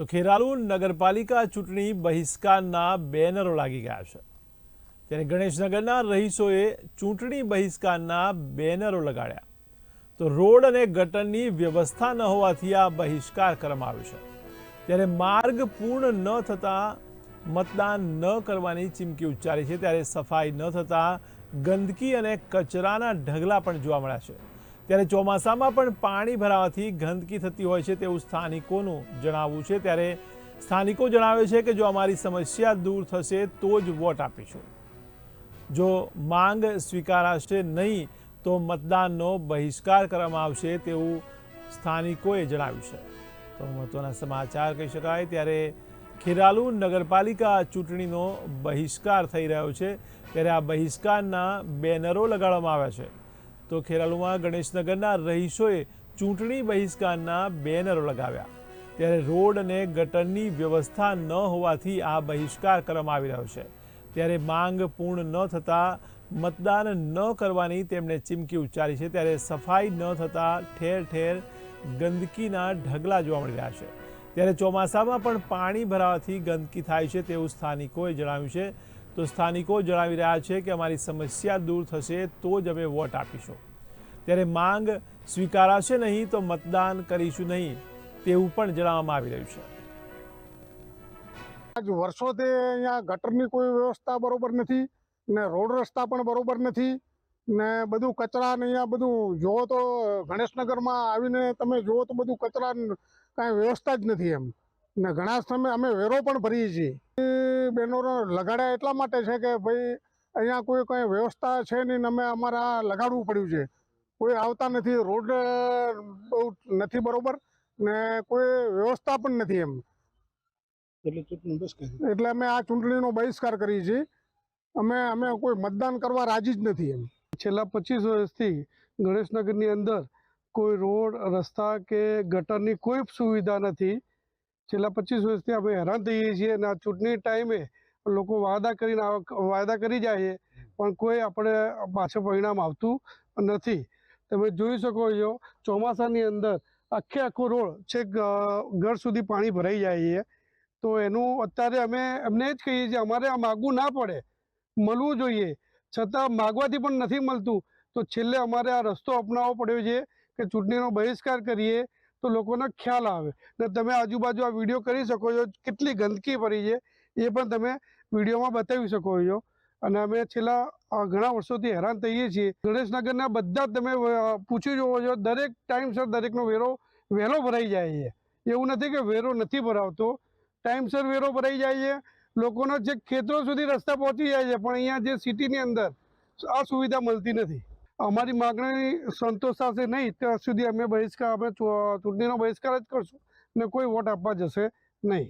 તો ખેરાલુ નગરપાલિકા ચૂંટણી બહિષ્કારના બેનરો લાગી ગયા છે. ત્યારે ગણેશનગરના રહીશોએ ચૂંટણી બહિષ્કારના બેનરો લગાડ્યા. તો રોડ અને ગટરની વ્યવસ્થા ન હોવાથી આ બહિષ્કાર કરવામાં આવ્યો છે. ત્યારે માર્ગ પૂર્ણ ન થતાં મતદાન ન કરવાની ચીમકી ઉચ્ચારી છે. ત્યારે સફાઈ ન થતાં ગંદકી અને કચરાના ઢગલા પણ જોવા મળ્યા છે. ત્યારે ચોમાસામાં પણ પાણી ભરાવાથી ગંદકી થતી હોય છે તેવું સ્થાનિકોનું જણાવવું છે. ત્યારે સ્થાનિકો જણાવે છે કે જો અમારી સમસ્યા દૂર થશે તો જ વોટ આપીશું. જો માંગ સ્વીકારાશે નહીં તો મતદાનનો બહિષ્કાર કરવામાં આવશે તેવું સ્થાનિકોએ જણાવ્યું છે. તો મહત્વના સમાચાર કહી શકાય. ત્યારે ખેરાલુ નગરપાલિકા ચૂંટણીનો બહિષ્કાર થઈ રહ્યો છે. ત્યારે આ બહિષ્કારના બેનરો લગાડવામાં આવ્યા છે. તો ખેરાલુમાં ગણેશનગરના રહીશોએ ચૂંટણી બહિષ્કારના બેનરો લગાવ્યા. ત્યારે રોડ અને ગટરની વ્યવસ્થા ન હોવાથી આ બહિષ્કાર કરવામાં આવી રહ્યો છે. ત્યારે માંગ પૂર્ણ ન થતાં મતદાન ન કરવાની તેમણે ચીમકી ઉચ્ચારી છે. ત્યારે સફાઈ ન થતાં ઠેર ઠેર ગંદકીના ઢગલા જોવા મળી રહ્યા છે. ત્યારે ચોમાસામાં પણ પાણી ભરાવાથી ગંદકી થાય છે તેવું સ્થાનિકોએ જણાવ્યું છે. તો સ્થાનિકો જણાવી રહ્યા છે કે અમારી સમસ્યા દૂર થશે તો જ અમે વોટ આપીશું. ત્યારે માંગ સ્વીકારાશે નહીં તો મતદાન કરીશું નહીં તેવું પણ જણાવવામાં આવી રહ્યું છે. આજ વર્ષોથી અહીંયા ગટરની કોઈ વ્યવસ્થા બરોબર નથી ને રોડ રસ્તા પણ બરોબર નથી ને બધું કચરા ને અહીંયા બધું જુઓ તો ગણેશનગરમાં આવીને તમે જુઓ તો બધું કચરા કાંઈ વ્યવસ્થા જ નથી એમ. ને ઘણા સમય અમે વેરો પણ ભરીએ છીએ. એ બેનરો લગાડ્યા એટલા માટે છે કે ભાઈ અહીંયા કોઈ કંઈ વ્યવસ્થા છે નહીં અમે અમારે આ લગાડવું પડ્યું છે. કોઈ આવતા નથી રોડ બહુ નથી બરોબર ને કોઈ વ્યવસ્થા પણ નથી એમ. એટલે અમે આ ચૂંટણીનો બહિષ્કાર કરીએ છીએ. અમે અમે કોઈ મતદાન કરવા રાજી જ નથી એમ. છેલ્લા પચીસ વર્ષથી ગણેશનગરની અંદર કોઈ રોડ રસ્તા કે ગટરની કોઈ સુવિધા નથી. છેલ્લા પચીસ વર્ષથી આપણે હેરાન થઈએ છીએ અને આ ચૂંટણી ટાઈમે લોકો વાયદા કરીને વાયદા કરી જાય પણ કોઈ આપણે પાછળ પરિણામ આવતું નથી. તમે જોઈ શકો છો, ચોમાસાની અંદર આખે આખો રોડ છેક ઘર સુધી પાણી ભરાઈ જાય છે. તો એનું અત્યારે અમે એમને જ કહીએ છીએ, અમારે આ માગવું ના પડે. મળવું જોઈએ. છતાં માગવાથી પણ નથી મળતું. તો છેલ્લે અમારે આ રસ્તો અપનાવવો પડ્યો છે કે ચૂંટણીનો બહિષ્કાર કરીએ તો લોકોને ખ્યાલ આવે. ને તમે આજુબાજુ આ વીડિયો કરી શકો છો, કેટલી ગંદકી ભરી છે, એ પણ તમે વિડીયોમાં બતાવી શકો છો. અને અમે છેલ્લા ઘણા વર્ષોથી હેરાન થઈએ છીએ. ગણેશનગરના બધા જ તમે પૂછી જુઓ છો, દરેક ટાઈમસર દરેકનો વેરો વહેલો ભરાઈ જાય છે. એવું નથી કે વેરો નથી ભરાવતો. ટાઈમસર વેરો ભરાઈ જાય છે. લોકોનો જે ખેતરો સુધી રસ્તા પહોંચી જાય છે, પણ અહીંયા જે સિટીની અંદર આ સુવિધા મળતી નથી. અમારી માગણી સંતોષ થશે નહીં, ત્યાં સુધી અમે બહિષ્કાર, અમે ચૂંટણીનો બહિષ્કાર જ કરશું ને કોઈ વોટ આપવા જશે નહીં.